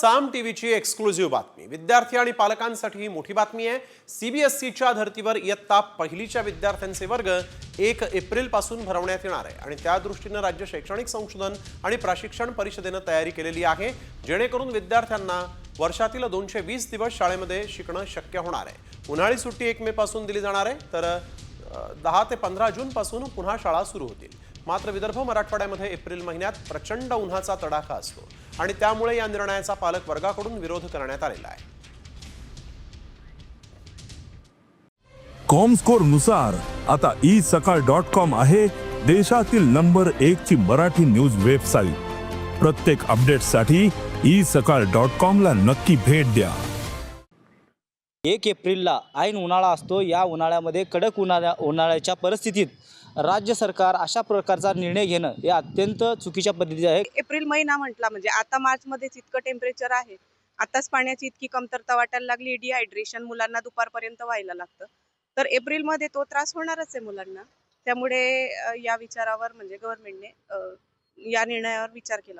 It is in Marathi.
साम टीव्हीची एक्सक्लुझिव्ह बातमी. विद्यार्थी आणि पालकांसाठी ही मोठी बातमी आहे. सीबीएसईच्या धर्तीवर इयत्ता पहिलीच्या विद्यार्थ्यांचे वर्ग एक एप्रिलपासून भरवण्यात येणार आहे. आणि त्या दृष्टीनं राज्य शैक्षणिक संशोधन आणि प्रशिक्षण परिषदेनं तयारी केलेली आहे जेणेकरून विद्यार्थ्यांना वर्षातील दोनशे वीस दिवस शाळेमध्ये शिकणं शक्य होणार आहे. उन्हाळी सुट्टी एक मे पासून दिली जाणार आहे तर दहा ते पंधरा जूनपासून पुन्हा शाळा सुरू होतील. मात्र विदर्भ मराठवाड्यामध्ये एप्रिल महिन्यात प्रचंड उन्हाचा तडाखा असतो. आणि त्यामुळे या निर्णयाचा पालक वर्गाकडून विरोध करण्यात आलेला आहे. कॉमस्कोरनुसार आता ई सकाळ डॉट कॉम आहे देशातील नंबर एक ची मराठी न्यूज वेबसाईट. प्रत्येक अपडेटसाठी ई सकाळ डॉट कॉम ला नक्की भेट द्या. एक एप्रिलला ऐन उन्हाळा असतो. या उन्हाळ्यामध्ये कडक उन्हाळ्या उन्हाळ्याच्या परिस्थितीत राज्य सरकार अशा प्रकारचा निर्णय घेणं हे अत्यंत चुकीच्या पद्धतीचं आहे. एप्रिल महिना म्हटला म्हणजे आता मार्चमध्येच इतकं टेम्परेचर आहे. आताच पाण्याची इतकी कमतरता वाटायला लागली डिहायड्रेशन मुलांना दुपारपर्यंत व्हायला लागतं. तर एप्रिलमध्ये तो त्रास होणारच आहे मुलांना. त्यामुळे या विचारावर म्हणजे गव्हर्नमेंटने या निर्णयावर विचार केला.